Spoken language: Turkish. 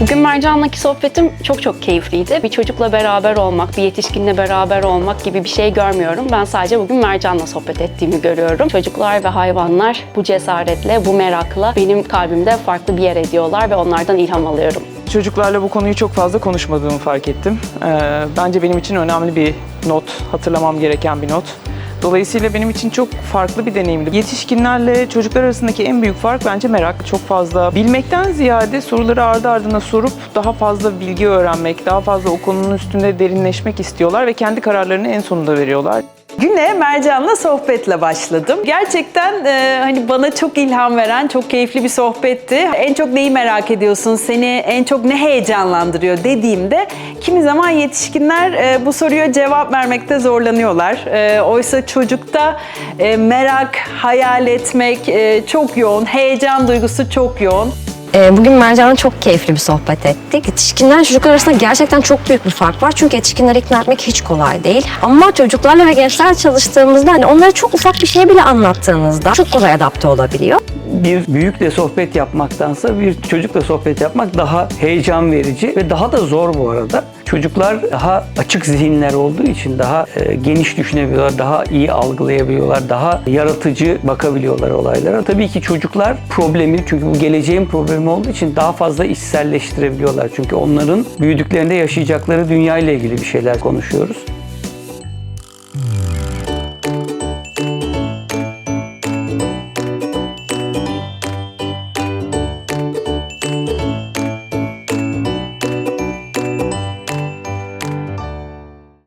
Mercan'laki sohbetim çok çok keyifliydi. Bir çocukla beraber olmak, bir yetişkinle beraber olmak gibi bir şey görmüyorum. Ben sadece bugün Mercan'la sohbet ettiğimi görüyorum. Çocuklar ve hayvanlar bu cesaretle, bu merakla benim kalbimde farklı bir yer ediyorlar ve onlardan ilham alıyorum. Çocuklarla bu konuyu çok fazla konuşmadığımı fark ettim. Ee, bence benim için önemli bir not, hatırlamam gereken bir not. Dolayısıyla benim için çok farklı bir deneyimdi. Yetişkinlerle çocuklar arasındaki en büyük fark bence merak. Çok fazla bilmekten ziyade soruları ardı ardına sorup daha fazla bilgi öğrenmek, daha fazla o konunun üstünde derinleşmek istiyorlar ve kendi kararlarını en sonunda veriyorlar. Güne Mercan'la sohbetle başladım. Gerçekten e, hani bana çok ilham veren, çok keyifli bir sohbetti. En çok neyi merak ediyorsun, seni en çok ne heyecanlandırıyor dediğimde kimi zaman yetişkinler e, bu soruya cevap vermekte zorlanıyorlar. E, oysa çocukta e, merak, hayal etmek e, çok yoğun, heyecan duygusu çok yoğun. Ee, Bugün Mercan'la çok keyifli bir sohbet ettik. Yetişkinler çocuklar arasında gerçekten çok büyük bir fark var. Çünkü yetişkinleri ikna etmek hiç kolay değil. Ama çocuklarla ve gençlerle çalıştığımızda hani onlara çok ufak bir şey bile anlattığınızda çok kolay adapte olabiliyor. Bir büyükle sohbet yapmaktansa bir çocukla sohbet yapmak daha heyecan verici ve daha da zor bu arada. Çocuklar daha açık zihinler olduğu için daha e, geniş düşünebiliyorlar, daha iyi algılayabiliyorlar, daha yaratıcı bakabiliyorlar olaylara. Tabii ki çocuklar problemi çünkü bu geleceğin problemi olduğu için daha fazla içselleştirebiliyorlar. Çünkü onların büyüdüklerinde yaşayacakları dünya ile ilgili bir şeyler konuşuyoruz.